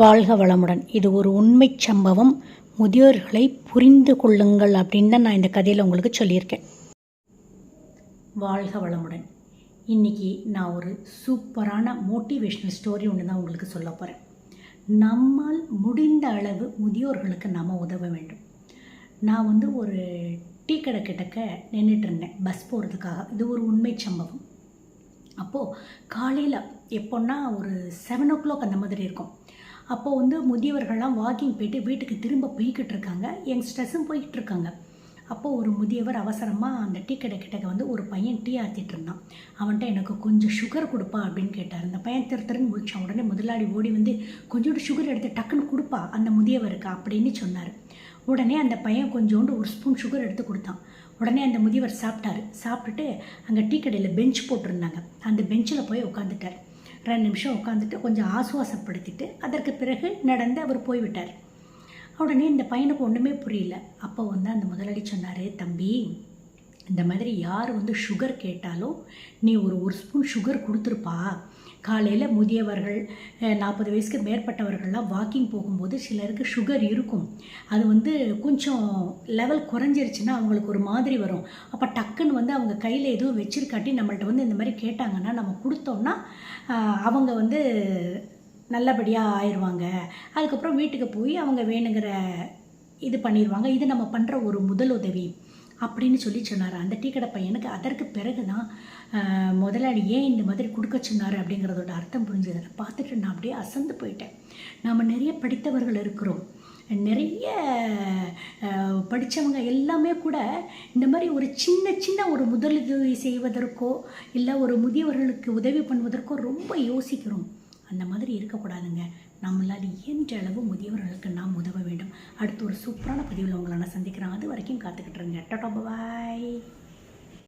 வாழ்க வளமுடன். இது ஒரு உண்மை சம்பவம். முதியோர்களை புரிந்து கொள்ளுங்கள் அப்படின்னு தான் நான் இந்த கதையில் உங்களுக்கு சொல்லியிருக்கேன். வாழ்க வளமுடன். இன்றைக்கி நான் ஒரு சூப்பரான மோட்டிவேஷ்னல் ஸ்டோரி ஒன்று தான் உங்களுக்கு சொல்ல போகிறேன் நம்மால் முடிந்த அளவு முதியோர்களுக்கு நாம் உதவ வேண்டும். நான் வந்து ஒரு டீ கடை கிட்டக்க நின்றுட்டு இருந்தேன். பஸ் போகிறதுக்காக இது ஒரு உண்மை சம்பவம். அப்போது காலையில் எப்போன்னா ஒரு செவன் ஓ கிளாக் அந்த மாதிரி இருக்கும். அப்போது வந்து முதியவர்கள்லாம் வாக்கிங் போயிட்டு வீட்டுக்கு திரும்ப போய்கிட்டு இருக்காங்க. யங்ஸ்டர்ஸும் போய்கிட்டு இருக்காங்க. அப்போது ஒரு முதியவர் அவசரமாக அந்த டீ கடை கிட்டக்க வந்து ஒரு பையன் டீ ஆற்றிட்டு இருந்தான். அவன்கிட்ட எனக்கு கொஞ்சம் சுகர் கொடுப்பா அப்படின்னு கேட்டார். அந்த பையன் திரு திருன்னு முடிச்சான் உடனே முதலாளி ஓடி வந்து கொஞ்சோண்டு சுகர் எடுத்து டக்குன்னு கொடுப்பா அந்த முதியவருக்கு அப்படின்னு சொன்னார். உடனே அந்த பையன் கொஞ்சோண்டு ஒரு ஸ்பூன் சுகர் எடுத்து கொடுத்தான். உடனே அந்த முதியவர் சாப்பிட்டாரு. சாப்பிட்டுட்டு அங்கே டீ கடையில் பெஞ்ச் போட்டிருந்தாங்க. அந்த பெஞ்சில் போய் உட்காந்துட்டார் ரெண்டு நிமிஷம் உட்காந்துட்டு கொஞ்சம் ஆசுவாசப்படுத்திட்டு அதற்கு பிறகு நடந்து அவர் போய்விட்டார். உடனே இந்த பையனுக்கு ஒன்றுமே புரியல. அப்போ வந்து அந்த முதலாளி சொன்னார் தம்பி இந்த மாதிரி யார் வந்து சுகர் கேட்டாலும் நீ ஒரு ஒரு ஸ்பூன் சுகர் கொடுத்துருப்பா. காலையில் முதியவர்கள் நாற்பது வயசுக்கு மேற்பட்டவர்கள்லாம் வாக்கிங் போகும்போது சிலருக்கு சுகர் இருக்கும். அது வந்து கொஞ்சம் லெவல் குறைஞ்சிருச்சுன்னா அவங்களுக்கு ஒரு மாதிரி வரும். அப்போ டக்குன்னு வந்து அவங்க கையில் எதுவும் வச்சிருக்காட்டி நம்மள்ட்ட வந்து இந்த மாதிரி கேட்டாங்கன்னா நம்ம கொடுத்தோம்னா அவங்க வந்து நல்லபடியாக ஆயிடுவாங்க. அதுக்கப்புறம் வீட்டுக்கு போய் அவங்க வேணுங்கிற இது பண்ணிடுவாங்க இது நம்ம பண்ணுற ஒரு முதல் உதவி அப்படின்னு சொல்லி சொன்னார். அந்த டீ கடை பையனுக்கு அதற்கு பிறகு தான் முதலாளி ஏன் இந்த மாதிரி கொடுக்க சொன்னார் அப்படிங்கிறதோட அர்த்தம் புரிஞ்சது. அதை பார்த்துட்டு நான் அப்படியே அசந்து போயிட்டேன். நாம் நிறைய படித்தவர்கள் இருக்கிறோம். நிறைய படித்தவங்க எல்லாமே கூட இந்த மாதிரி ஒரு சின்ன சின்ன ஒரு முதலுதவி செய்வதற்கோ இல்லை ஒரு முதியவர்களுக்கு உதவி பண்ணுவதற்கோ ரொம்ப யோசிக்கிறோம். அந்த மாதிரி இருக்கக்கூடாதுங்க. நம்மளால் இயன்ற அளவு முதியவர்களுக்கு நாம் உதவ வேண்டும். அடுத்து ஒரு சூப்பரான பதிவில் உங்களை நான் சந்திக்கிறேன். அது வரைக்கும் காத்துக்கிட்டு இருங்க. டாடா பாய்.